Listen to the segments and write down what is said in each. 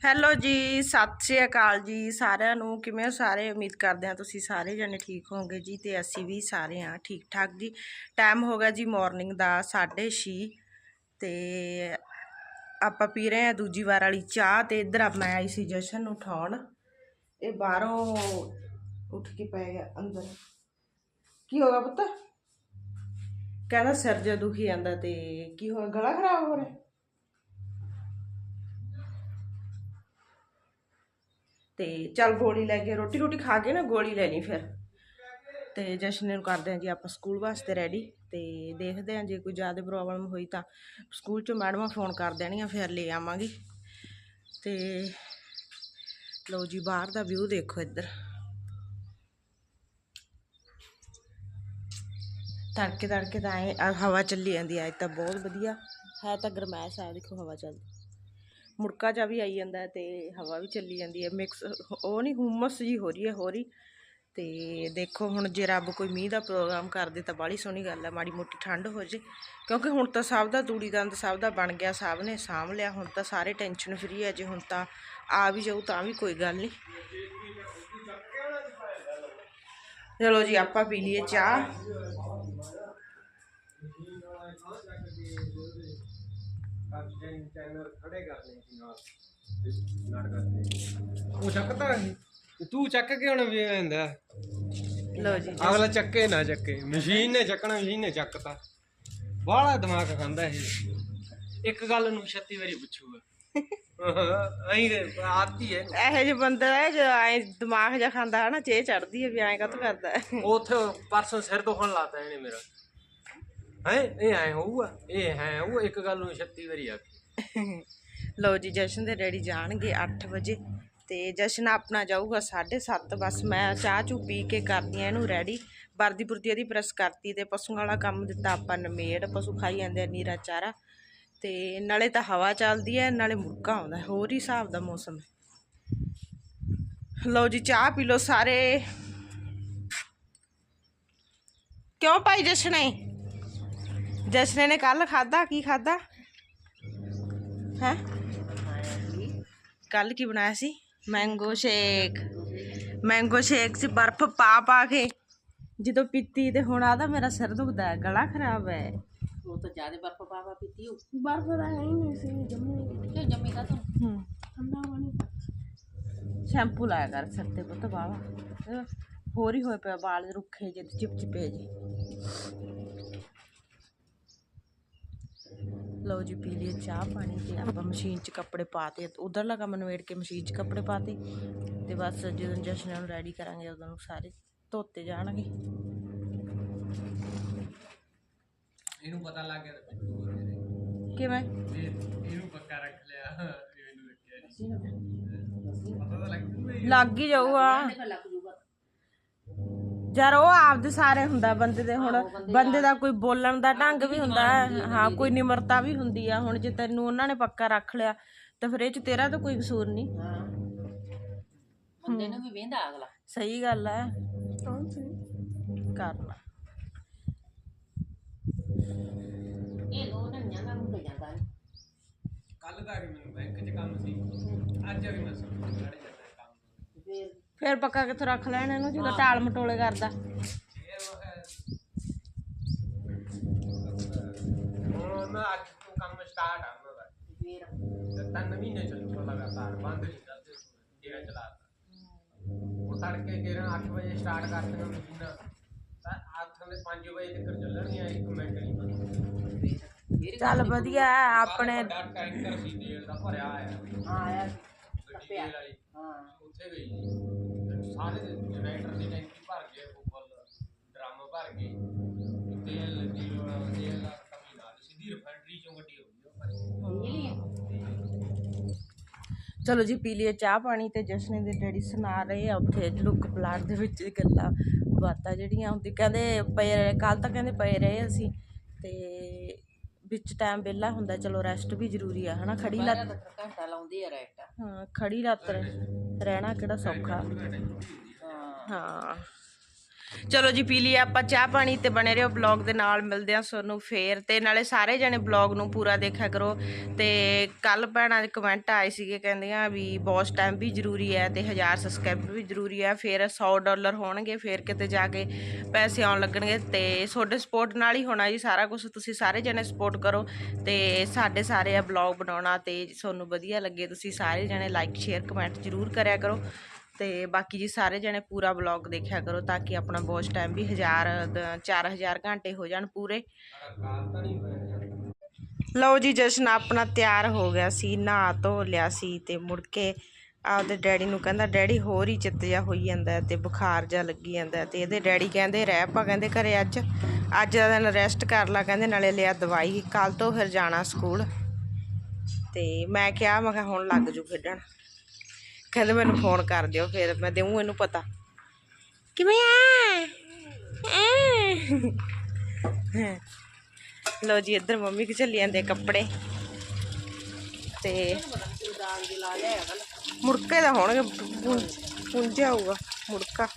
Hello ਜੀ, ਸਤਿ ਸ਼੍ਰੀ ਅਕਾਲ ਜੀ ਸਾਰਿਆਂ ਨੂੰ। ਕਿਵੇਂ ਹੋ ਸਾਰੇ? ਉਮੀਦ ਕਰਦੇ ਹਾਂ ਤੁਸੀਂ ਸਾਰੇ ਜਣੇ ਠੀਕ ਹੋਵੋਗੇ ਜੀ ਤੇ ਅਸੀਂ ਵੀ ਸਾਰੇ ਹਾਂ ਠੀਕ ਠਾਕ ਜੀ। ਟਾਈਮ ਹੋ ਗਿਆ ਜੀ ਮਾਰਨਿੰਗ ਦਾ 6:30 ਤੇ ਆਪਾਂ ਪੀ ਰਹੇ ਹਾਂ ਦੂਜੀ ਵਾਰ ਵਾਲੀ ਚਾਹ ਤੇ ਇੱਧਰ ਆ ਮੈਂ ਆਈ ਸੀ ਜਸ਼ਨ ਨੂੰ ਉਠਾਉਣ। ਇਹ ਬਾਹਰੋਂ ਉੱਠ ਕੇ ਪੈ ਗਿਆ ਅੰਦਰ। ਕੀ ਹੋ ਗਿਆ ਪੁੱਤ? ਕਹਿੰਦਾ ਸਿਰ ਜਿਹਾ ਦੁਖੀ ਜਾਂਦਾ ਤੇ ਕੀ ਹੋਇਆ ਗਲਾ ਖਰਾਬ ਹੋ ਰਿਹਾ? ਤੇ ਚੱਲ ਗੋਲੀ ਲੈ ਕੇ, ਰੋਟੀ ਰੋਟੀ ਖਾ ਕੇ ਨਾ ਗੋਲੀ ਲੈ ਲਈ ਫਿਰ। ਤੇ ਜਸ਼ਨ ਨੂੰ ਕਰਦੇ ਹਾਂ ਜੀ ਆਪਾਂ ਸਕੂਲ ਵਾਸਤੇ ਰੈਡੀ ਤੇ ਦੇਖਦੇ ਹਾਂ ਜੇ ਕੋਈ ਜ਼ਿਆਦਾ ਪ੍ਰੋਬਲਮ ਹੋਈ ਤਾਂ ਸਕੂਲ ਚੋਂ ਮੈਡਮਾਂ ਫੋਨ ਕਰ ਦੇਣਗੀਆਂ, ਫਿਰ ਲੈ ਆਵਾਂਗੇ। ਤੇ ਲਓ ਜੀ, ਬਾਹਰ ਦਾ ਵਿਊ ਦੇਖੋ ਇੱਧਰ। ਤੜਕੇ ਤੜਕੇ ਤਾਂ ਐ ਹਵਾ ਚੱਲੀ ਜਾਂਦੀ ਐ ਅੱਜ ਤਾਂ ਬਹੁਤ ਵਧੀਆ। ਹੈ ਤਾਂ ਗਰਮੈਸ਼ ਆ, ਦੇਖੋ ਹਵਾ ਚੱਲਦੀ। ਮੁੜਕਾ ਜਾ ਵੀ ਆਈ ਜਾਂਦਾ ਹੈ ਤੇ ਹਵਾ ਵੀ ਚੱਲੀ ਜਾਂਦੀ ਹੈ। ਮਿਕਸ ਉਹ ਨਹੀਂ ਹੁਮਸ ਜੀ ਹੋ ਰਹੀ ਹੈ, ਹੋ ਰਹੀ। ਤੇ ਦੇਖੋ ਹੁਣ ਜੇ ਰੱਬ ਕੋਈ ਮੀਂਹ ਦਾ ਪ੍ਰੋਗਰਾਮ ਕਰ ਦੇ ਤਾਂ ਬਾਹਲੀ ਸੋਹਣੀ ਗੱਲ ਹੈ, ਮਾੜੀ ਮੋਟੀ ਠੰਡ ਹੋ ਜੇ। ਕਿਉਂਕਿ ਹੁਣ ਤਾਂ ਸਭ ਦਾ ਤੂੜੀ ਦੰਦ ਸਭ ਦਾ ਬਣ ਗਿਆ, ਸਭ ਨੇ ਸਾਂਭ ਲਿਆ। ਹੁਣ ਤਾਂ ਸਾਰੇ ਟੈਨਸ਼ਨ ਫਰੀ ਹੈ ਜੇ ਹੁਣ ਤਾਂ ਆ ਵੀ ਜਾਊ ਤਾਂ ਵੀ ਕੋਈ ਗੱਲ ਨਹੀਂ। ਚਲੋ ਜੀ, ਆਪਾਂ ਪੀ ਲਈਏ ਚਾਹ। ਉਹ ਚੱਕਦਾ ਨਹੀਂ। ਤੂੰ ਚੱਕ ਕੇ ਹੁਣ ਵੀ ਆਂਦਾ। ਲਓ ਜੀ। ਅਗਲਾ ਚੱਕੇ ਨਾ ਚੱਕੇ। ਮਸ਼ੀਨ ਨੇ ਚੱਕਣਾ ਮਸ਼ੀਨ ਨੇ ਚੱਕਤਾ। ਬਾਹਲਾ ਦਿਮਾਗ ਖਾਂਦਾ ਇਹ। ਇੱਕ ਗੱਲ ਨੂੰ 36 ਵਾਰੀ ਪੁੱਛੂਗਾ। ਅਹੀਂ ਆਤੀ ਹੈ। ਇਹੋ ਜਿਹੇ ਬੰਦੇ ਹੈ ਜੋ ਐ ਦਿਮਾਗ ਜਿਹਾ ਖਾਂਦਾ ਹੈ ਨਾ ਚੇ ਚੜਦੀ ਹੈ ਵੀ ਐਂ ਕਾਹਤੋਂ ਕਰਦਾ ਹੈ। ਉੱਥੇ ਪਰਸੋਂ ਸਿਰ ਦੁਖਣ ਲਾਤਾ ਇਹਨੇ ਮੇਰਾ। ਹੈ ਇਹ ਐ ਹੋਊਗਾ ਇਹ ਹੈ ਉਹ ਇੱਕ ਗੱਲ ਨੂੰ 36 ਵਾਰੀ ਆਖੀ। ਲਓ ਜੀ, ਜਸ਼ਨ ਦੇ ਡੈਡੀ ਜਾਣਗੇ 8 ਵਜੇ ਤੇ ਜਸ਼ਨ ਆਪਣਾ ਜਾਊਗਾ 7:30 ਬਸ ਮੈਂ ਚਾਹ ਚੂ ਪੀ ਕੇ ਕਰਦੀ ਆ ਇਹਨੂੰ ਰੈਡੀ ਵਰਦੀ ਪੁਰਦੀ ਇਹਦੀ ਪ੍ਰੈਸ ਕਰਤੀ ਤੇ ਪਸ਼ੂਆਂ ਵਾਲਾ ਕੰਮ ਦਿੱਤਾ, ਆਪਾਂ ਨਮੇੜ ਪਸ਼ੂ ਖਾਈ ਜਾਂਦੇ ਆ, ਨੀਰਾ ਚਾਰਾ। ਤੇ ਨਾਲੇ ਤਾਂ ਹਵਾ ਚੱਲਦੀ ਹੈ ਨਾਲੇ ਮੁਰਕਾ ਆਉਂਦਾ, ਹੋਰ ਹੀ ਹਿਸਾਬ ਦਾ ਮੌਸਮ ਹੈ। ਲਓ ਜੀ, ਚਾਹ ਪੀ ਲਓ ਸਾਰੇ। ਕਿਉਂ ਭਾਈ ਜਸ਼ਨੇ? ਜਸ਼ਨੇ ਨੇ ਕੱਲ ਖਾਦਾ ਕੀ ਖਾਦਾ ਹੈ? ਕੱਲ ਕੀ ਬਣਾਇਆ ਸੀ? ਮੈਂਗੋ ਸ਼ੇਕ ਮੈਂਗੋ ਸ਼ੇਕ ਚ ਬਰਫ਼ ਪਾ ਪਾ ਕੇ ਜਦੋਂ ਪੀਤੀ ਤੇ ਹੁਣ ਆਦਾ ਮੇਰਾ ਸਿਰ ਦੁਖਦਾ ਹੈ ਗਲਾ ਖਰਾਬ ਹੈ। ਉਹ ਤਾਂ ਜ਼ਿਆਦਾ ਬਰਫ ਪਾਵਾ ਪੀਤੀ ਹੋ ਬਰਫ਼ ਦਾ ਹੈ ਹੀ ਨਹੀਂ ਸੀ ਜੰਮੂ ਕਿਉਂ ਜੰਮੀ ਕਾ ਤੂੰ ਹੂੰ। ਠੰਡਾ ਪਾਣੀ। ਸ਼ੈਂਪੂ ਲਾਇਆ ਕਰ ਸਿਰ ਤੇ ਪੁੱਤ ਬਾਵਾ ਹੋਰ ਹੀ ਹੋਏ ਪਿਆ ਵਾਲ ਰੁੱਖੇ ਜੇ ਤੇ ਚਿਪਚਿਪੇ ਜੇ ਲਓ ਜੀ ਪੀ ਲਈ ਚਾਹ ਪਾਣੀ ਤੇ ਆਪਾਂ ਮਸ਼ੀਨ 'ਚ ਕੱਪੜੇ ਪਾਤੇ ਉਧਰਲਾ ਕੰਮ ਨਵੇੜ ਕੇ ਮਸ਼ੀਨ 'ਚ ਕੱਪੜੇ ਪਾਤੇ ਤੇ ਬਸ ਜਦੋਂ ਜਸ਼ਨ ਨੂੰ ਰੈਡੀ ਕਰਾਂਗੇ ਉਦੋਂ ਨੂੰ ਸਾਰੇ ਧੋਤੇ ਜਾਣਗੇ। ਇਹਨੂੰ ਪਤਾ ਲੱਗ ਗਿਆ ਕਿਵੇਂ? ਇਹਨੂੰ ਪੱਕਾ ਰੱਖ ਲਿਆ ਇਹਨੂੰ ਰੱਖਿਆ ਨਹੀਂ। ਪਤਾ ਤਾਂ ਲੱਗ ਹੀ ਜਾਊਗਾ। ਯਾਰ ਉਹ ਆਪਦੇ ਸਾਰੇ ਹੁੰਦਾ ਬੰਦੇ ਦੇ ਹੁਣ ਬੰਦੇ ਦਾ ਕੋਈ ਬੋਲਣ ਦਾ ਢੰਗ ਵੀ ਹੁੰਦਾ ਹੈ। ਹਾਂ ਕੋਈ ਨਿਮਰਤਾ ਵੀ ਹੁੰਦੀ ਆ। ਹੁਣ ਜੇ ਤੈਨੂੰ ਉਹਨਾਂ ਨੇ ਪੱਕਾ ਰੱਖ ਲਿਆ ਤਾਂ ਫਿਰ ਇਹ ਚ ਤੇਰਾ ਤਾਂ ਕੋਈ ਕਸੂਰ ਨਹੀਂ। ਹਾਂ। ਬੰਦੇ ਨੂੰ ਵੀ ਵੇਂਦਾ ਅਗਲਾ। ਸਹੀ ਗੱਲ ਹੈ। ਕਰਨਾ। ਇਹ ਲੋ ਨਾ। ਕੱਲ ਦਾ ਵੀ ਮੈਨੂੰ ਬੈਂਕ 'ਚ ਕੰਮ ਸੀ। ਅੱਜ ਵੀ ਮੈਂ ਲੜ ਕੰਮ ਫਿਰ ਫਿਰ ਪੱਕਾ ਕਿੱਥੋਂ ਰੱਖ ਲੈਣ ਇਹਨੂੰ ਜਦੋਂ ਟਾਲ ਮਟੋਲੇ ਕਰਦਾ। ਹੁਣ ਮੈਂ ਅੱਜ ਤੋਂ ਕੰਮ ਸਟਾਰਟ ਆ ਉਹਨਾਂ ਦਾ ਫਿਰ ਤੇ ਤਿੰਨ ਮਹੀਨੇ ਚੱਲੂਗਾ ਲਗਾਤਾਰ ਬੰਦ ਨਹੀਂ ਕਰਦੇ ਜਿਹੜਾ ਚਲਾਤਾ ਉਹ ਤੜਕੇ ਕਿਰਨ 8 ਵਜੇ ਸਟਾਰਟ ਕਰ ਦੇਣਾ ਮਸ਼ੀਨਾਂ। ਤਾਂ ਆਥਾਂ ਦੇ 5 ਵਜੇ ਤੱਕ ਚੱਲਣਗੀਆਂ ਇੱਕ ਮਿੰਟ ਨਹੀਂ ਬੰਦ ਫਿਰ ਚੱਲ ਵਧੀਆ ਹੈ, ਆਪਣੇ ਵੱਡਾ ਟੈਂਕਰ ਸੀ ਤੇਲ ਦਾ ਭਰਿਆ ਆਇਆ ਹਾਂ ਆਇਆ ਗੱਡੀ ਤੇਲ ਵਾਲੀ ਹਾਂ। ਉੱਥੇ ਗਈ ਜੀ। ਸਾਰੇ ਜਨਰੇਟਰ ਦੀ ਟੈਂਕੀ ਭਰ ਗਏ ਫੁੱਲ ਡਰਮ ਭਰ ਗਏ ਤੇਲ ਤੇਲ ਵਾਲਾ ਤੇਲ ਦਾ ਕਮੀ ਨਾਲ। ਸਿੱਧੀ ਰਿਫਾਈਨਰੀ ਚੋਂ ਗੱਡੀ ਹੋ ਗਈ ਚਲੋ ਜੀ ਪੀ ਲਈਏ ਚਾਹ ਪਾਣੀ ਤੇ ਜਸ਼ਨੇ ਦੇ ਡੈਡੀ ਸੁਣਾ ਰਹੇ ਆ ਉੱਥੇ ਲੁੱਕ ਪਲਾਟ ਦੇ ਵਿੱਚ ਗੱਲਾਂ। ਬਾਤਾਂ ਜਿਹੜੀਆਂ ਹੁੰਦੀ ਕਹਿੰਦੇ ਪਏ ਰਹੇ ਕੱਲ ਤਾਂ ਕਹਿੰਦੇ ਪਏ ਰਹੇ ਅਸੀਂ। ਤੇ ਵਿੱਚ ਟਾਈਮ ਵਿਹਲਾ ਹੁੰਦਾ ਚਲੋ ਰੈਸਟ ਵੀ ਜ਼ਰੂਰੀ ਆ ਹਨਾ? ਖੜੀ ਲੱਤ ਘੰਟਾ ਲਾਉਂਦੇ ਆ ਰੈਟ ਹਾਂ ਖੜੀ ਲੱਤ ਰਹਿਣਾ ਕਿਹੜਾ ਸੌਖਾ। ਹਾਂ। ਹਾਂ। ਚਲੋ ਜੀ, ਪੀ ਲਈ ਆਪਾਂ ਚਾਹ ਪਾਣੀ ਤੇ ਬਣੇ ਰਹੋ ਬਲੌਗ ਦੇ ਨਾਲ, ਮਿਲਦੇ ਆ ਤੁਹਾਨੂੰ ਫੇਰ ਤੇ ਨਾਲੇ ਸਾਰੇ ਜਣੇ ਬਲੌਗ ਨੂੰ ਪੂਰਾ ਦੇਖਿਆ ਕਰੋ ਤੇ ਕੱਲ ਭੈਣਾਂ ਦੇ ਕਮੈਂਟ ਆਏ ਸੀਗੇ, ਕਹਿੰਦੀਆਂ ਵੀ ਬੌਸ ਟਾਈਮ ਵੀ ਜ਼ਰੂਰੀ ਹੈ ਤੇ 1000 ਸਬਸਕ੍ਰਾਈਬਰ ਵੀ ਜ਼ਰੂਰੀ ਹੈ, ਫਿਰ 100 ਡਾਲਰ ਹੋਣਗੇ, ਫਿਰ ਕਿਤੇ ਜਾ ਕੇ ਪੈਸੇ ਆਉਣ ਲੱਗਣਗੇ ਤੇ ਤੁਹਾਡੇ ਸਪੋਰਟ ਨਾਲ ਹੀ ਹੋਣਾ ਜੀ ਸਾਰਾ ਕੁਝ ਤੁਸੀਂ ਸਾਰੇ ਜਣੇ ਸਪੋਰਟ ਕਰੋ ਤੇ ਸਾਡੇ ਸਾਰੇ ਆ ਬਲੌਗ ਬਣਾਉਣਾ ਤੇ ਤੁਹਾਨੂੰ ਵਧੀਆ ਲੱਗੇ, ਤੁਸੀਂ ਸਾਰੇ ਜਣੇ ਲਾਈਕ ਸ਼ੇਅਰ ਕਮੈਂਟ ਜ਼ਰੂਰ ਕਰਿਆ ਕਰੋ। ਤੇ ਬਾਕੀ ਜੀ ਸਾਰੇ ਜਣੇ ਪੂਰਾ ਵਲੌਗ ਦੇਖਿਆ ਕਰੋ ਤਾਂ ਕਿ ਆਪਣਾ ਬੌਸ ਟਾਈਮ ਵੀ 1000 4000 ਘੰਟੇ ਹੋ ਜਾਣ ਪੂਰੇ। ਲਓ ਜੀ, ਜਸ਼ਨ ਆਪਣਾ ਤਿਆਰ ਹੋ ਗਿਆ ਸੀ, ਨਹਾ ਧੋ ਲਿਆ ਸੀ ਤੇ ਮੁੜ ਕੇ ਆਪਦੇ ਡੈਡੀ ਨੂੰ ਕਹਿੰਦਾ, ਡੈਡੀ, ਹੋਰ ਹੀ ਚਿੱਤ ਜਿਹਾ ਹੋਈ ਜਾਂਦਾ ਹੈ ਤੇ ਬੁਖਾਰ ਜਿਹਾ ਲੱਗੀ ਜਾਂਦਾ ਹੈ। ਤੇ ਇਹਦੇ ਡੈਡੀ ਕਹਿੰਦੇ, ਰਹਿ ਪਾ ਕਹਿੰਦੇ, ਘਰੇ ਅੱਜ। ਅੱਜ ਦਾ ਦਿਨ ਰੈਸਟ ਕਰ ਲਾ, ਕਹਿੰਦੇ, ਨਾਲੇ ਲਿਆ ਦਵਾਈ ਕੱਲ ਤੋਂ ਫਿਰ ਜਾਣਾ ਸਕੂਲ ਤੇ ਮੈਂ ਕਿਹਾ ਮੈਂ ਕਿਹਾ, ਹੁਣ ਲੱਗ ਜੂ ਖੇਡਣ। ਕਹਿੰਦੇ ਮੈਨੂੰ ਫੋਨ ਕਰ ਦਿਓ, ਫਿਰ ਮੈਂ ਦੇਵਾਂ ਇਹਨੂੰ ਪਤਾ। ਕਿਵੇਂ ਆ? ਲੋ ਜੀ, ਇੱਧਰ ਮੰਮੀ ਕਿ ਚੱਲੀ ਜਾਂਦੇ ਕੱਪੜੇ। ਤੇ ਮੁੜਕੇ ਦਾ ਹੋਣਗੇ ਪੁੰਜਿਆ ਹੋਊਗਾ, ਮੁੜਕਾ।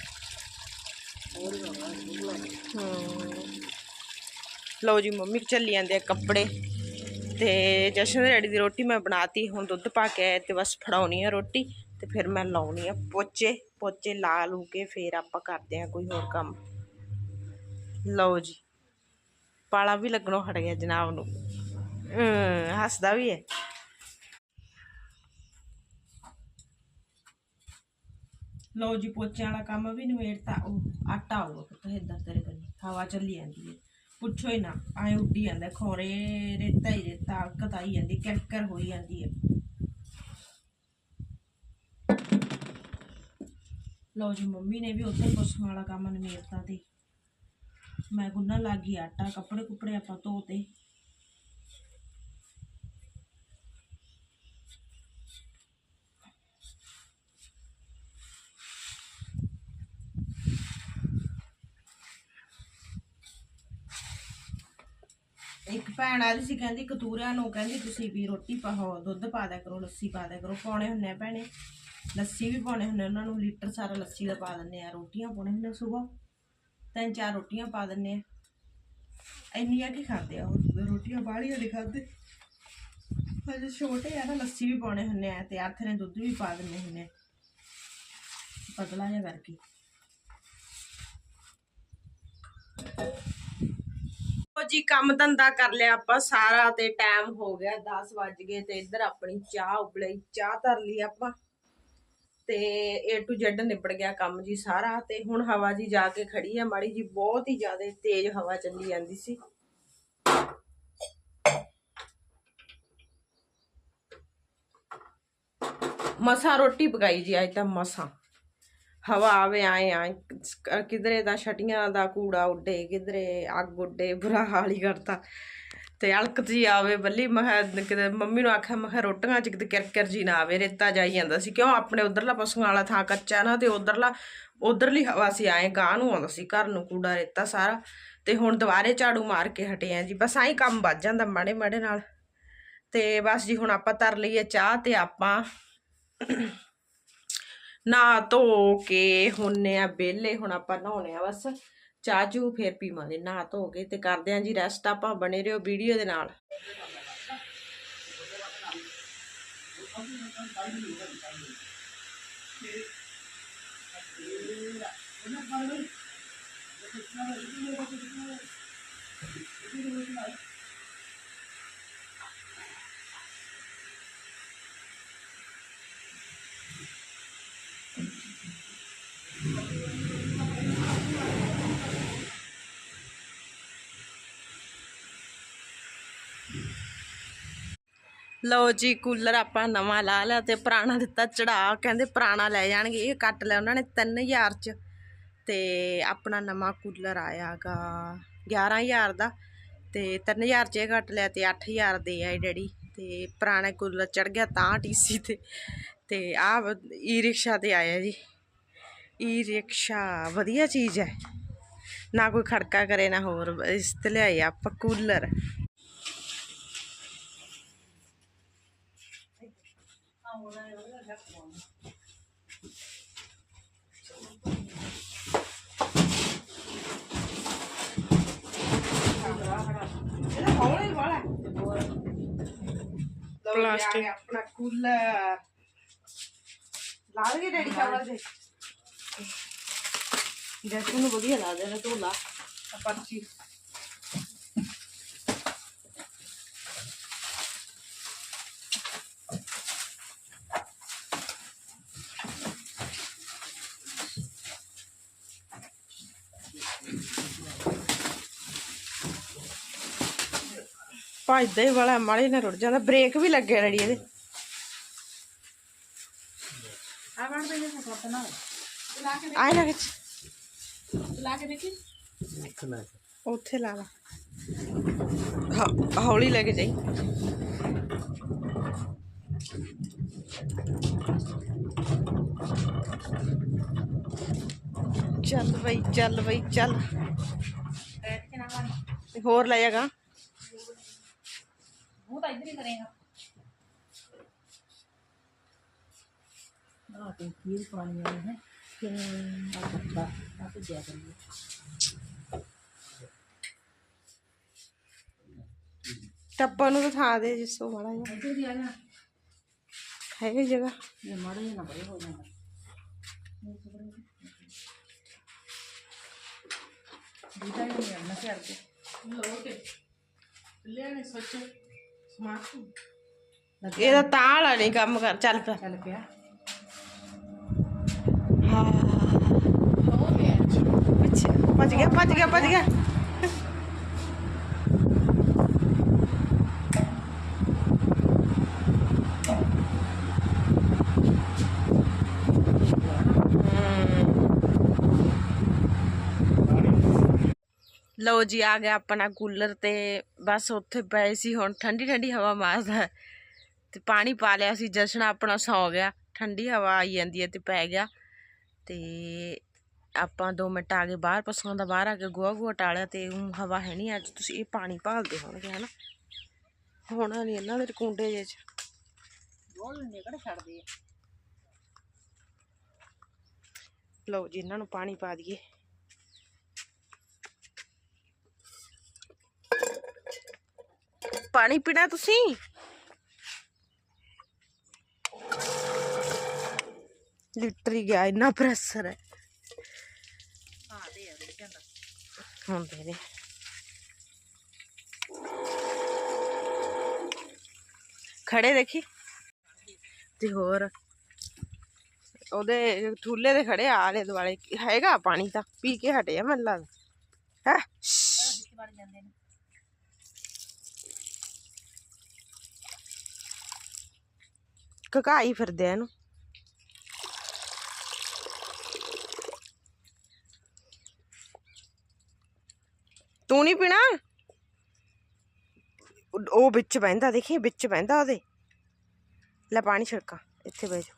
ਲਓ ਜੀ, ਮੰਮੀ ਚੱਲੀ ਜਾਂਦੇ ਆ ਕੱਪੜੇ। ਤੇ ਜਸ਼ਨ ਦੇ ਰੈਡੀ ਦੀ ਰੋਟੀ ਮੈਂ ਬਣਾਤੀ, ਹੁਣ ਦੁੱਧ ਪਾ ਕੇ ਆਏ ਤੇ ਬਸ ਫੜਾਉਣੀ ਆ ਰੋਟੀ। ਤੇ ਫਿਰ ਮੈਂ ਲਾਉਣੀ ਆ ਪੋਚੇ ਪੋਚੇ ਲਾ ਲੂ ਕੇ ਫਿਰ ਆਪਾਂ ਕਰਦੇ ਆ ਕੋਈ ਹੋਰ ਕੰਮ। ਲਓ ਜੀ, ਪਾਲਾ ਵੀ ਲੱਗਣੋਂ ਹਟ ਗਿਆ ਜਨਾਬ ਨੂੰ। ਹੱਸਦਾ ਵੀ ਹੈ। ਲਓ ਜੀ, ਪੋਚਿਆਂ ਵਾਲਾ ਕੰਮ ਵੀ ਨਵੇੜਤਾ ਉਹ ਆਟਾ ਆਊਗਾ ਪੁੱਤ, ਇੱਧਰ ਤੇਰੇ ਕੰਨੀ ਹਵਾ ਚੱਲੀ ਜਾਂਦੀ ਹੈ। ਪੁੱਛੋ ਹੀ ਨਾ, ਆਏ ਉੱਡੀ ਜਾਂਦਾ, ਖੋਰੇ ਰੇਤਾ ਹੀ ਰੇਤਾ ਅਲਕਤ ਜਾਂਦੀ ਕਿਰਕਰ ਹੋਈ ਜਾਂਦੀ ਹੈ। ਲਓ ਜੀ, ਮੰਮੀ ਨੇ ਵੀ ਉੱਥੇ ਪਸ਼ੂਆਂ ਵਾਲਾ ਕੰਮ ਨਵੇੜਤਾ ਤੇ ਮੈਂ ਗੁੰਨਾ ਲੱਗ ਗਈ, ਆਟਾ, ਕੱਪੜੇ ਕੁਪੜੇ ਆਪਾਂ ਧੋਤੇ। ਇੱਕ ਭੈਣ ਆਈ ਸੀ, ਕਹਿੰਦੀ ਕਤੂਰਿਆਂ ਨੂੰ, ਕਹਿੰਦੀ ਤੁਸੀਂ ਵੀ ਰੋਟੀ ਪਾਓ, ਦੁੱਧ ਪਾ ਦਿਆ ਕਰੋ, ਲੱਸੀ ਪਾ ਦਿਆ ਕਰੋ, ਪਾਉਣੇ ਹੁੰਨੇ ਆ ਭੈਣੇ। ਲੱਸੀ ਵੀ ਪਾਉਣੇ ਹੁੰਨੇ ਉਹਨਾਂ ਨੂੰ ਲੀਟਰ ਸਾਰਾ ਲੱਸੀ ਦਾ ਪਾ ਦਿੰਨੇ ਆ, ਰੋਟੀਆਂ ਪਾਉਣੇ ਹੁੰਨੇ ਸਵੇਰ ਤਿੰਨ ਚਾਰ ਰੋਟੀਆਂ ਪਾ ਦਿੰਨੇ ਆ। ਇੰਨੀਆਂ ਕੀ ਖਾਂਦੇ ਆ ਉਹ, ਰੋਟੀਆਂ ਬਾਹਲੀਆਂ ਨਹੀਂ ਖਾਂਦੇ। ਹਜੇ ਛੋਟੇ ਆ ਨਾ, ਲੱਸੀ ਵੀ ਪਾਉਣੇ ਹੁੰਦੇ ਆ ਤੇ ਹੱਥ ਨੇ ਦੁੱਧ ਵੀ ਪਾ ਦਿੰਨੇ ਹੁੰਨੇ ਪਤਲਾ ਜਿਹਾ ਕਰਕੇ। ਉਹ ਜੀ, ਕੰਮ ਧੰਦਾ ਕਰ ਲਿਆ ਆਪਾਂ ਸਾਰਾ ਤੇ ਟਾਈਮ ਹੋ ਗਿਆ 10 ਵੱਜ ਗਏ ਤੇ ਇੱਧਰ ਆਪਣੀ ਚਾਹ ਉਬਲੀ ਚਾਹ ਧਰ ਲਈ ਆਪਾਂ। ਤੇ A to Z ਨਿਬੜ ਗਿਆ ਕੰਮ ਜੀ ਸਾਰਾ ਤੇ ਹੁਣ ਹਵਾ ਜੀ ਜਾ ਕੇ ਖੜੀ ਆ, ਮਾੜੀ ਜੀ ਬਹੁਤ ਹੀ ਜ਼ਿਆਦਾ ਤੇਜ਼ ਹਵਾ ਚੱਲੀ ਜਾਂਦੀ ਸੀ। ਮਸਾ ਰੋਟੀ ਪਕਾਈ ਜੀ, ਅੱਜ ਤਾਂ ਮਸਾ। ਹਵਾ ਆਵੇ ਆਏ ਆ, ਕਿਧਰੇ ਦਾ ਛਟੀਆਂ ਦਾ ਕੂੜਾ ਉੱਡੇ, ਕਿਧਰੇ ਅੱਗ ਉੱਡੇ, ਬੁਰਾ ਹਾਲ ਹੀ ਕਰਤਾ। ਤੇ ਅਲਕ ਜੀ ਆਵੇ, ਬੱਲੀ ਮੈਂ ਕਿਹਾ ਕਿਤੇ ਮੰਮੀ ਨੂੰ ਆਖਿਆ ਮੈਂ ਕਿਹਾ ਰੋਟੀਆਂ ਚ ਕਿਤੇ ਕਿਰਕਿਰ ਜੀ ਨਾ ਆਵੇ, ਰੇਤਾ ਜਾਈ ਜਾਂਦਾ ਸੀ। ਕਿਉਂ? ਆਪਣੇ ਉਧਰਲਾ ਪਸ਼ੂਆਂ ਵਾਲਾ ਥਾਂ ਕੱਚਾ ਨਾ ਤੇ ਉਧਰਲਾ, ਉਧਰਲੀ ਹਵਾ ਸੀ ਆਏ ਗਾਂ ਨੂੰ ਆਉਂਦਾ ਸੀ, ਘਰ ਨੂੰ ਕੂੜਾ, ਰੇਤਾ ਸਾਰਾ। ਤੇ ਹੁਣ ਦੁਬਾਰੇ ਝਾੜੂ ਮਾਰ ਕੇ ਹਟੇ ਆ ਜੀ। ਬਸ ਆਹੀ ਕੰਮ ਵੱਜ ਜਾਂਦਾ ਮਾੜੇ ਮਾੜੇ ਨਾਲ। ਤੇ ਬਸ ਜੀ, ਹੁਣ ਆਪਾਂ ਤਰ ਲਈਏ ਚਾਹ ਤੇ ਆਪਾਂ ਨਾ ਧੋ ਕੇ ਹੁੰਨੇ ਆ ਬੇਲੇ ਹੁਣ ਆਪਾਂ ਨਹਾਉਣੇ ਆ ਬਸ। ਚਾਹ ਚੂ ਫੇਰ ਪੀਵਾਂਗੇ ਨਹਾ ਧੋ ਕੇ ਤੇ ਕਰਦੇ ਆਂ ਜੀ ਰੈਸਟ ਆਪਾਂ ਬਣੇ ਰਹੋ ਵੀਡੀਓ ਦੇ ਨਾਲ। ਲਓ ਜੀ, ਕੂਲਰ ਆਪਾਂ ਨਵਾਂ ਲਾ ਲਿਆ ਤੇ ਪੁਰਾਣਾ ਦਿੱਤਾ ਚੜਾ, ਕਹਿੰਦੇ ਪੁਰਾਣਾ ਲੈ ਜਾਣਗੇ, ਇਹ ਕੱਟ ਲਿਆ ਉਹਨਾਂ ਨੇ 3000 ਚ। ਤੇ ਆਪਣਾ ਨਵਾਂ ਕੂਲਰ ਆਇਆਗਾ 11000 ਦਾ, ਤੇ 3000 ਚ ਇਹ ਕੱਟ ਲਿਆ ਤੇ 8000 ਦੇ ਆਏ ਡੈਡੀ। ਤੇ ਪੁਰਾਣਾ ਕੂਲਰ ਚੜ ਗਿਆ ਤਾਂ ਟੀਸੀ ਤੇ ਤੇ ਆ ਈ ਰਿਕਸ਼ਾ ਤੇ ਆਇਆ ਜੀ। ਈ ਰਿਕਸ਼ਾ ਵਧੀਆ ਚੀਜ਼ ਹੈ। ਨਾ ਕੋਈ ਖੜਕਾ ਕਰੇ, ਨਾ ਹੋਰ, ਇਸ ਤੇ ਲਿਆਏ ਆਪਾਂ ਕੂਲਰ। ਪਲਾਸਟਿਕ ਆਪਣਾ ਕੂਲਰ। ਲਾ ਲਗੇ ਡੈਡੀ ਕਵਰ ਦੇ। ਜੈਸੂ ਨੂੰ ਵਧੀਆ ਲੱਗਦਾ ਨਾ ਢੋਲਾ ਪਰਚੀ। ਭੱਜਦਾ ਹੀ ਵਾਲਾ ਮਾੜੇ ਨਾਲ ਰੁੜ ਜਾਂਦਾ। ਬ੍ਰੇਕ ਵੀ ਲੱਗੇ ਰੜੀ ਇਹਦੇ। ਆ ਬਣ ਪਈ ਨਾ ਲਾ ਕੇ ਦੇਖੀ। ਉੱਥੇ ਲਾ ਲਾ। ਹੌਲੀ ਲੈ ਕੇ ਜਾਈ। ਚੱਲ ਬਈ ਚੱਲ ਬਈ ਚੱਲ। ਬੈਠ ਕੇ ਨਾ ਮਾਰੀ ਤੇ ਹੋਰ ਲੈ ਜਾਗਾ ਮੂੰਹ ਤਾਂ ਇੱਧਰ ਹੀ ਕਰੇਗਾ ਆ ਤੇ ਕੀ ਪਾਣੀ ਆ ਹੈ ਕਿ ਆ ਬੱਤਾ ਆ ਤੇ ਜਾ ਕਰੀਏ ਟੱਪਾ ਨੂੰ ਤਾਂ ਥਾਂ ਦੇ ਜਿਸੋ ਮਾੜਾ ਜਿਹਾ ਇੱਧਰ ਹੀ ਆ ਜਾ ਹੈਗੀ ਜਗ੍ਹਾ ਇਹ ਮਾੜਾ ਜਿਹਾ ਨਾ ਇਹਦਾ ਤਾਲ ਨਹੀਂ ਕੰਮ ਕਰ ਚੱਲ ਪਿਆ ਚੱਲ ਪਿਆ ਹਾਂ ਅੱਛਾ ਭੱਜ ਗਿਆ ਭੱਜ ਗਿਆ ਭੱਜ ਗਿਆ ਲਓ ਜੀ ਆ ਗਿਆ ਆਪਣਾ ਕੂਲਰ ਤੇ ਬਸ ਉੱਥੇ ਪਏ ਸੀ ਹੁਣ ਠੰਡੀ ਠੰਡੀ ਹਵਾ ਮਾਰਦਾ। ਤੇ ਪਾਣੀ ਪਾ ਲਿਆ ਸੀ ਜਸ਼ਨ ਆਪਣਾ ਸੌ ਗਿਆ। ਠੰਡੀ ਹਵਾ ਆਈ ਜਾਂਦੀ ਹੈ ਤੇ ਪੈ ਗਿਆ। ਤੇ ਆਪਾਂ 2 ਮਿੰਟ ਆ ਗਏ ਬਾਹਰ ਪਸ਼ੂਆਂ ਦਾ ਬਾਹਰ ਆ ਕੇ ਗੋਹਾ ਗੋਹਾ ਟਾਲਿਆ ਤੇ ਊਂ ਹਵਾ ਹੈ ਨਹੀਂ ਅੱਜ। ਤੁਸੀਂ ਇਹ ਪਾਣੀ ਭਾਲਦੇ ਹੋਣਗੇ ਹਨਾ? ਹੋਣਾ ਨਹੀਂ ਇਹਨਾਂ ਦੇ ਕੁੰਡੇ ਜਿਹੇ ਚ। ਬੋਲ ਨੇ ਕਿਹੜੇ ਛੱਡਦੇ ਆ। ਲਓ ਜੀ ਇਹਨਾਂ ਨੂੰ ਪਾਣੀ ਪਾ ਦਈਏ। ਪਾਣੀ ਪੀਣਾ ਤੁਸੀਂ ਲੀਟਰ ਹੀ ਗਿਆ ਇੰਨਾ ਪ੍ਰੈਸ਼ਰ ਹੈ ਹਾਂ ਦੇ ਆ ਦੇ ਜਾਂਦਾ ਹੁੰਦੇ ਨੇ ਖੜੇ ਦੇਖੀ ਤੇ ਹੋਰ ਉਹਦੇ ਠੂਲੇ ਦੇ ਖੜੇ ਆਲੇ ਦੁਆਲੇ ਹੈਗਾ ਪਾਣੀ ਤਾਂ ਪੀ ਕੇ ਹਟੇ ਆ ਮੈਨੂੰ ਲੱਗਦਾ ਹੈ ਵਿੱਚ ਵੜ ਜਾਂਦੇ ਨੇ ਕਕਾਈ ਫਿਰਦੇ ਆ ਇਹਨੂੰ। ਤੂੰ ਨਹੀਂ ਪੀਣਾ? ਉਹ- ਉਹ ਵਿੱਚ ਬਹਿੰਦਾ, ਦੇਖੀ, ਵਿੱਚ ਬਹਿੰਦਾ ਉਹਦੇ। ਲੈ ਪਾਣੀ ਛਿੜਕਾ, ਇੱਥੇ ਬਹਿ ਜਾ।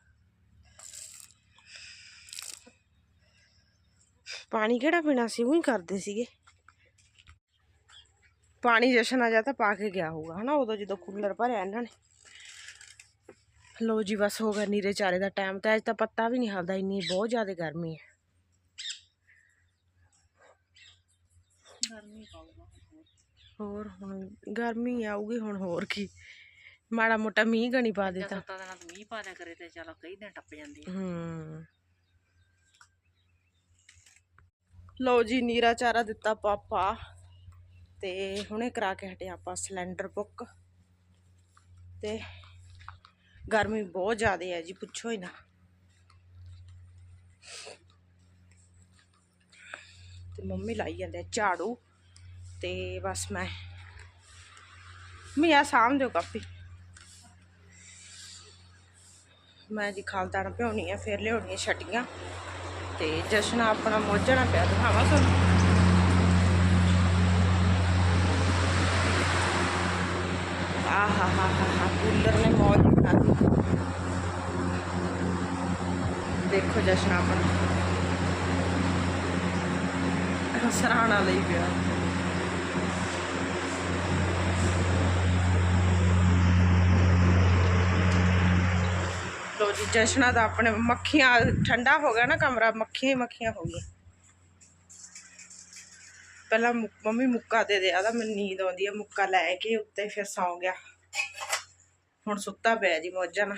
ਪਾਣੀ ਕਿਹੜਾ ਪੀਣਾ ਸੀ? ਉਹੀ ਕਰਦੇ ਸੀਗੇ। ਪਾਣੀ ਜਸ਼ਨ ਆ ਜਾ ਤਾਂ ਪਾ ਕੇ ਗਿਆ ਹੋਊਗਾ, ਹਨਾ? ਉਦੋਂ ਜਦੋਂ ਕੂਲਰ ਭਰਿਆ ਇਹਨਾਂ ਨੇ। ਲੋ ਜੀ ਬਸ ਹੋ ਗਿਆ ਨੀਰੇ ਚਾਰੇ ਦਾ ਟਾਈਮ ਤੇ। ਅੱਜ ਤਾਂ ਪੱਤਾ ਵੀ ਨਹੀਂ ਹਲਦਾ ਇੰਨੀ ਬਹੁਤ ਜ਼ਿਆਦਾ ਗਰਮੀ ਹੈ। ਗਰਮੀ ਹੋਰ ਹੁਣ ਗਰਮੀ ਆਊਗੀ ਹੁਣ ਹੋਰ ਕੀ। ਮਾੜਾ ਮੋਟਾ ਮੀਂਹ ਗਣੀ ਪਾ ਦਿੱਤਾ। ਸੱਤਾਂ ਦਿਨਾਂ ਤੋਂ ਮੀਂਹ ਪਾ ਦਿਆ ਕਰੇ ਤੇ ਚਲੋ ਕਈ ਦਿਨ ਟੱਪ ਜਾਂਦੇ ਹੂੰ। ਲਓ ਜੀ ਨੀਰਾ ਚਾਰਾ ਦਿੱਤਾ ਪਾਪਾ। ਤੇ ਹੁਣੇ ਕਰਾ ਕੇ ਹਟੇ ਆਪਾਂ ਸਿਲੰਡਰ ਬੁੱਕ। ਤੇ ਗਰਮੀ ਬਹੁਤ ਜ਼ਿਆਦਾ ਹੈ ਜੀ, ਪੁੱਛੋ ਹੀ ਨਾ। ਤੇ ਮੰਮੀ ਲਾਈ ਜਾਂਦੇ ਝਾੜੂ ਤੇ ਬਸ ਮੈਂ ਮੈਂ ਆ ਸਾਂਭ ਦਿਓ ਕਾਪੀ। ਮੈਂ ਜੀ ਖਾਲਦਾਣਾ ਭਿਉਣੀ ਆ, ਫਿਰ ਲਿਆਉਣੀ ਆ ਛਟੀਆਂ ਤੇ ਜਸ਼ਨ ਆਪਣਾ ਮੋਝਣਾ ਪਿਆ, ਦਿਖਾਵਾਂ ਤੁਹਾਨੂੰ। ਆਹਾ ਹਾ ਹਾ ਹਾ ਕੂਲਰ ਨੇ ਮੌਜ ਬਣਾ ਦਿੱਤੀ ਦੇਖੋ ਜਸ਼ਨ ਆਪਣਾ ਸਰਾਣਾ ਲਈ ਪਿਆ ਲੋ ਜੀ ਜਸ਼ਨਾ ਦਾ ਆਪਣੇ ਮੱਖੀਆਂ ਠੰਡਾ ਹੋ ਗਿਆ ਨਾ ਕਮਰਾ ਮੱਖੀਆਂ ਹੀ ਮੱਖੀਆਂ ਹੋ ਗਈਆਂ ਪਹਿਲਾਂ ਮੁ- ਮੰਮੀ ਮੁੱਕਾ ਦੇ ਦੇ ਆਦਾ ਮੈਨੂੰ ਨੀਂਦ ਆਉਂਦੀ ਆ, ਮੁੱਕਾ ਲੈ ਕੇ ਉੱਤੇ ਫਿਰ ਸੌਂ ਗਿਆ। ਹੁਣ ਸੁੱਤਾ ਪਿਆ ਜੀ ਮੌਜਾਂ ਨਾਲ।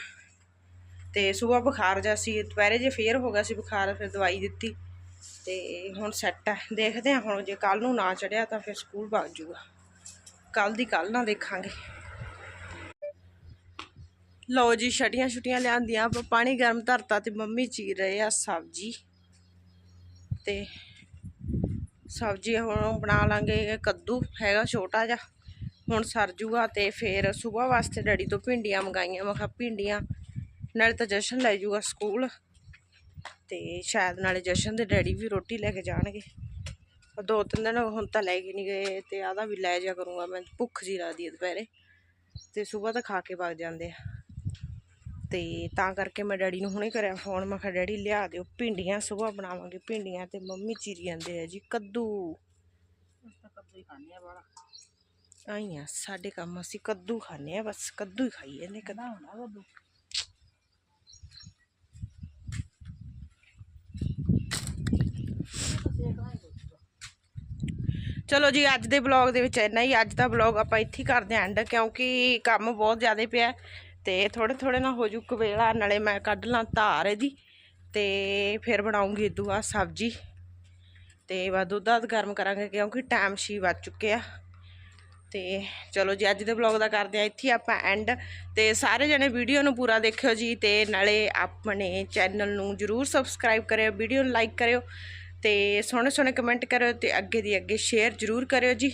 ਤੇ ਸਵੇਰ ਬੁਖਾਰ ਜਿਹਾ ਸੀ, ਦੁਪਹਿਰੇ ਜੇ ਫੇਰ ਹੋ ਗਿਆ ਸੀ ਬੁਖਾਰ, ਫਿਰ ਦਵਾਈ ਦਿੱਤੀ। ਤੇ ਹੁਣ ਸੈੱਟ ਹੈ ਦੇਖਦੇ ਹਾਂ ਹੁਣ ਜੇ ਕੱਲ ਨੂੰ ਨਾ ਚੜਿਆ ਤਾਂ ਫਿਰ ਸਕੂਲ ਭੱਜ ਜੂਗਾ। ਕੱਲ ਦੀ ਕੱਲ ਨਾ ਦੇਖਾਂਗੇ। ਲਓ ਜੀ, ਛਟੀਆਂ ਛੁਟੀਆਂ ਲਿਆਂਦੀਆਂ, ਆਪਾਂ ਪਾਣੀ ਗਰਮ ਧਰਤਾ ਤੇ ਮੰਮੀ ਚੀਰ ਰਹੇ ਆ ਸਬਜ਼ੀ। ਤੇ ਸਬਜ਼ੀ ਹੁਣ ਬਣਾ ਲਾਂਗੇ, ਕੱਦੂ ਹੈਗਾ ਛੋਟਾ ਜਿਹਾ, ਹੁਣ ਸਰ ਜੂਗਾ ਤੇ ਫਿਰ ਸਵੇਰ ਵਾਸਤੇ ਡੈਡੀ ਤੋਂ ਭਿੰਡੀਆਂ ਮੰਗਾਈਆਂ, ਮੈਂ ਕਿਹਾ ਭਿੰਡੀਆਂ, ਨਾਲੇ ਤਾਂ ਜਸ਼ਨ ਲੈ ਜੂਗਾ ਸਕੂਲ ਤੇ ਸ਼ਾਇਦ ਨਾਲੇ ਜਸ਼ਨ ਦੇ ਡੈਡੀ ਵੀ ਰੋਟੀ ਲੈ ਕੇ ਜਾਣਗੇ। ਦੋ ਤਿੰਨ ਦਿਨ ਹੁਣ ਤਾਂ ਲੈ ਕੇ ਨਹੀਂ ਗਏ ਤੇ ਆਦਾ ਵੀ ਲੈ ਜਾ ਕਰੂੰਗਾ ਮੈਂ ਭੁੱਖ ਜੀ ਲੱਗਦੀ ਹੈ ਦੁਪਹਿਰੇ ਤੇ ਸਵੇਰ ਤਾਂ ਖਾ ਕੇ ਵਗ ਜਾਂਦੇ ਆ। ਤੇ ਤਾਂ ਕਰਕੇ ਮੈਂ ਡੈਡੀ ਨੂੰ ਹੁਣੇ ਕਰਿਆ ਫੋਨ ਮੈਂ ਕਿਹਾ ਡੈਡੀ ਲਿਆ ਦਿਓ ਭਿੰਡੀਆਂ ਸਵੇਰ ਬਣਾਵਾਂਗੇ ਭਿੰਡੀਆਂ। ਤੇ ਮੰਮੀ ਚੀਰੀ ਜਾਂਦੇ ਆ ਜੀ ਕੱਦੂ। ਤਾਂ ਕੱਦੂ ਹੀ ਖਾਣੇ ਆ ਬਾਲਾ ਆਈ ਆ ਸਾਡੇ ਕੰਮ ਅਸੀਂ ਕੱਦੂ ਖਾਂਦੇ ਆ ਬਸ ਕੱਦੂ ਹੀ ਖਾਈ ਜਾਂਦੇ ਕਦ। ਹੁੰਦਾ ਕੱਦੂ? ਚਲੋ ਜੀ ਅੱਜ ਦੇ ਬਲੌਗ ਦੇ ਵਿੱਚ ਇੰਨਾ ਹੀ। ਅੱਜ ਦਾ ਬਲੌਗ ਆਪਾਂ ਇੱਥੇ ਹੀ ਕਰਦੇ ਆਂ ਐਂਡ ਕਿਉਂਕਿ ਕੰਮ ਬਹੁਤ ਜ਼ਿਆਦਾ ਪਿਆ। ਤੇ ਥੋੜੇ ਥੋੜੇ ਨਾ ਹੋ ਜੂ ਕਵੇਲਾ, ਨਾਲੇ ਮੈਂ ਕੱਢ ਲਾਂ ਧਾਰ ਇਹਦੀ ਤੇ ਫਿਰ ਬਣਾਉਂਗੀ ਦੂਆ ਸਬਜੀ। ਤੇ ਵਾ ਦੁੱਧ ਦੱਧ ਗਰਮ ਕਰਾਂਗੇ ਕਿਉਂਕਿ ਟਾਈਮ ਛੀ ਵੱਜ ਚੁੱਕੇ ਆ। ਤੇ ਚਲੋ ਜੀ, ਅੱਜ ਦੇ ਬਲੌਗ ਦਾ ਕਰਦੇ ਆ ਇੱਥੇ ਆਪਾਂ ਐਂਡ ਤੇ ਸਾਰੇ ਜਣੇ ਵੀਡੀਓ ਨੂੰ ਪੂਰਾ ਦੇਖਿਓ ਜੀ ਤੇ ਨਾਲੇ ਆਪਣੇ ਚੈਨਲ ਨੂੰ ਜਰੂਰ ਸਬਸਕ੍ਰਾਈਬ ਕਰਿਓ ਵੀਡੀਓ ਨੂੰ ਲਾਈਕ ਕਰਿਓ ਤੇ ਸੋਹਣੇ ਸੋਹਣੇ ਕਮੈਂਟ ਕਰਿਓ ਤੇ ਅੱਗੇ ਦੀ ਅੱਗੇ ਸ਼ੇਅਰ ਜਰੂਰ ਕਰਿਓ ਜੀ।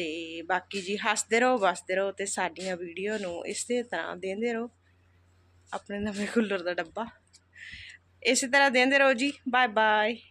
ਤੇ ਬਾਕੀ ਜੀ ਹੱਸਦੇ ਰਹੋ, ਵਸਦੇ ਰਹੋ ਤੇ ਸਾਡੀਆਂ ਵੀਡੀਓ ਨੂੰ ਇਸੇ ਤਰ੍ਹਾਂ ਦੇਂਦੇ ਰਹੋ। ਆਪਣੇ ਨਵੇਂ ਕੂਲਰ ਦਾ ਡੱਬਾ। ਇਸੇ ਤਰ੍ਹਾਂ ਦੇਂਦੇ ਰਹੋ ਜੀ। Bye bye